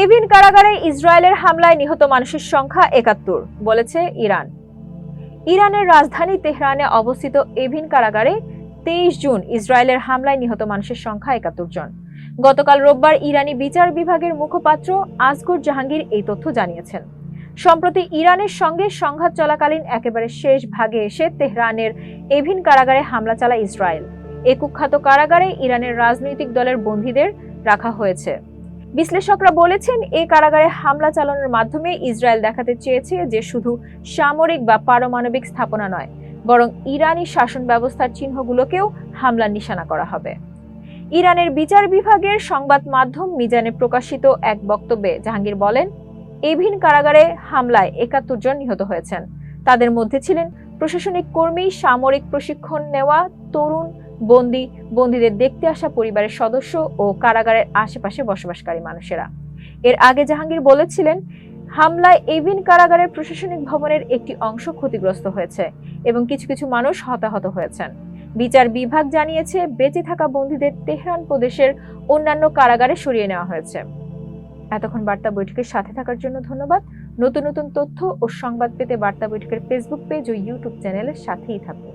Evin কারাগারে ইসরায়েলের হামলায় নিহত মানুষের সংখ্যা একাত্তর, বলেছে ইরান। ইরানের রাজধানী তেহরানে অবস্থিত এভিন কারাগারে তেইশ জুন ইসরায়েলের হামলায় নিহত মানুষের সংখ্যা একাত্তর জন। গতকাল রোববার ইরানি বিচার বিভাগের মুখপাত্র আসগর জাহাঙ্গীর এই তথ্য জানিয়েছেন। সম্প্রতি ইরানের সঙ্গে সংঘাত চলাকালীন একেবারে শেষ ভাগে এসে তেহরানের এভিন কারাগারে হামলা চালায় ইসরায়েল। এ কুখ্যাত কারাগারে ইরানের রাজনৈতিক দলের বন্দীদের রাখা হয়েছে। বিশ্লেষকরা বলেছেন এই কারাগারে হামলা চালানোর মাধ্যমে ইসরায়েল দেখাতে চেয়েছে যে শুধু সামরিক বা পারমাণবিক স্থাপনা নয়, বরং ইরানি শাসন ব্যবস্থার চিহ্নগুলোকেও হামলার নিশানা করা হবে। ইরানের বিচার বিভাগের সংবাদ মাধ্যম মিজানে প্রকাশিত এক বক্তব্যে জাহাঙ্গীর বলেন, এভিন কারাগারে হামলায় একাত্তর জন নিহত হয়েছেন। তাদের মধ্যে ছিলেন প্রশাসনিক কর্মী, সামরিক প্রশিক্ষণ নেওয়া, তরুণ বন্দী, বন্দীদের দেখতে আসা পরিবারের সদস্য ও কারাগারের আশেপাশে বসবাসকারী মানুষেরা। এর আগে জাহাঙ্গীর বলেছিলেন, হামলায় এভিন কারাগারের প্রশাসনিক ভবনের একটি অংশ ক্ষতিগ্রস্ত হয়েছে এবং কিছু কিছু মানুষ হতাহত হয়েছেন। বিচার বিভাগ জানিয়েছে, বেঁচে থাকা বন্দীদের তেহরান প্রদেশের অন্যান্য কারাগারে সরিয়ে নেওয়া হয়েছে। এতক্ষণ বার্তা বৈঠকের সাথে থাকার জন্য ধন্যবাদ। নতুন নতুন তথ্য ও সংবাদ পেতে বার্তা বৈঠকের ফেসবুক পেজ ও ইউটিউব চ্যানেলের সাথেই থাকুন।